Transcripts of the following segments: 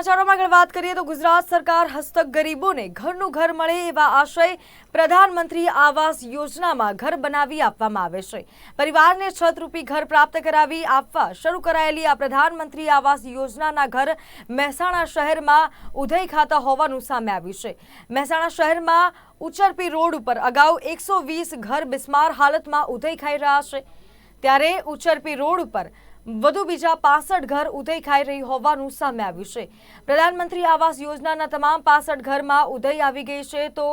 સમાચારોમાં આગળ વાત કરીએ તો ગુજરાત સરકાર હસ્તક ગરીબોને ઘરનું ઘર મળે એવા આશય પ્રધાનમંત્રી આવાસ યોજનામાં ઘર બનાવી આપવામાં આવે છે. પરિવારને છતરૂપી ઘર પ્રાપ્ત કરાવી આપવા શરૂ કરાયેલી આ પ્રધાનમંત્રી આવાસ યોજનાના ઘર મહેસાણા શહેરમાં ઉધઈ ખાતા હોવાનું સામે આવ્યું છે. મહેસાણા શહેરમાં ઉચરપી રોડ ઉપર અગાઉ એકસો ઘર બિસ્માર હાલતમાં ઉધઈ ખાઈ રહ્યા છે. ત્યારે ઉચરપી રોડ ઉપર વધુ બીજા પાસઠ ઘર ઉદય ખાઈ રહી હોવાનું સામે આવ્યું છે. પ્રધાનમંત્રી આવાસ યોજનાના તમામ પાસઠ ઘરમાં ઉદય આવી ગઈ છે તો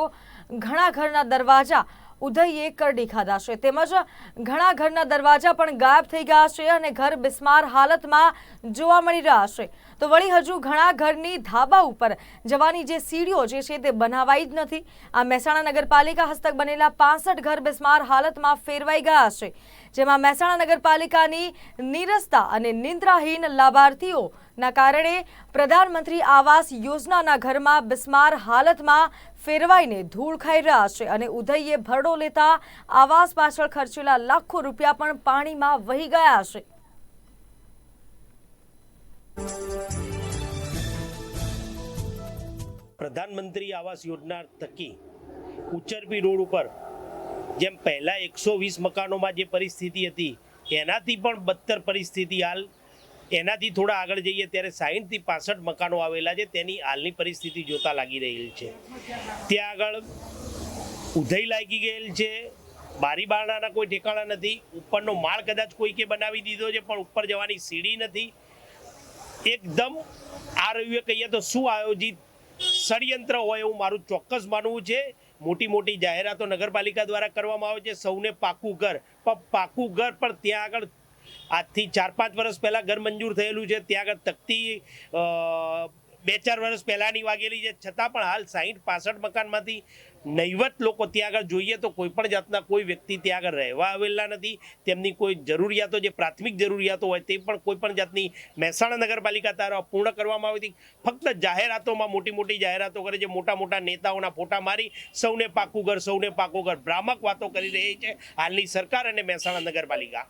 ઘણા ઘરના દરવાજા ઉદયે કરડી ખાધા છે. તેમજ ઘણા ઘરના દરવાજા પણ ગાયબ થઈ ગયા છે અને ઘર બિસ્માર હાલતમાં જોવા મળી રહ્યા છે. તો વળી હજુ ઘણા ઘરની ધાબા ઉપર જવાની જે સીડીઓ જે છે તે બનાવાઈ જ નથી. આ મહેસાણા નગરપાલિકા હસ્તક બનેલા પાસઠ ઘર બિસ્માર હાલતમાં ફેરવાઈ ગયા છે. જેમાં મહેસાણા નગરપાલિકાની નીરસતા અને નિંદ્રાહીન લાભાર્થીઓના કારણે પ્રધાનમંત્રી આવાસ યોજનાના ઘરમાં બિસ્માર હાલતમાં ફેરવાઈને ધૂળ ખાઈ રહ્યા છે અને ઉદયે ભરડો લેતા આવાસ પાછળ ખર્ચેલા લાખો રૂપિયા પણ પાણીમાં વહી ગયા છે. પ્રધાનમંત્રી આવાસ યોજના થકી ઉચ્ચરપી રોડ ઉપર જેમ પહેલાં એકસો વીસ મકાનોમાં જે પરિસ્થિતિ હતી, એનાથી પણ બદતર પરિસ્થિતિ હાલ એનાથી થોડા આગળ જઈએ, ત્યારે સાહીઠથી પાસઠ મકાનો આવેલા છે. તેની હાલની પરિસ્થિતિ જોતા લાગી રહેલી છે. ત્યાં આગળ ઉધઈ લાગી ગયેલ છે. બારી બારણાના કોઈ ઠેકાણા નથી. ઉપરનો માળ કદાચ કોઈકે બનાવી દીધો છે, પણ ઉપર જવાની સીડી નથી. એકદમ આ રવિએ કહીએ તો શું આયોજિત ષડયંત્ર હોય એવું મારું ચોક્કસ માનવું છે. મોટી મોટી જાહેરાતો નગરપાલિકા દ્વારા કરવામાં આવે છે. સૌને પાકું ઘર. પણ પાકું ઘર પણ ત્યાં આગળ આજથી ચાર પાંચ વર્ષ પહેલા ઘર મંજૂર થયેલું છે. ત્યાં આગળ તકતી બે ચાર વર્ષ પહેલાંની વાગેલી છે. છતાં પણ હાલ સાહીઠ પાસઠ મકાનમાંથી નહીવત લોકો ત્યાં આગળ જોઈએ તો કોઈ પણ જાતના કોઈ વ્યક્તિ ત્યાં આગળ રહેવા આવેલા નથી. તેમની કોઈ જરૂરિયાતો જે પ્રાથમિક જરૂરિયાતો હોય તે પણ કોઈ પણ જાતની મહેસાણા નગરપાલિકા દ્વારા પૂર્ણ કરવામાં આવી હતી. ફક્ત જાહેરાતોમાં મોટી મોટી જાહેરાતો કરે છે. મોટા મોટા નેતાઓના ફોટા મારી સૌને પાકું ઘર, સૌને પાકું ઘર. ભ્રામક વાતો કરી રહી છે હાલની સરકાર અને મહેસાણા નગરપાલિકા.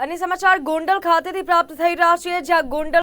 અને સમાચાર ગોંડલ ખાતેથી પ્રાપ્ત થઈ રહ્યા છે જ્યાં ગોંડલ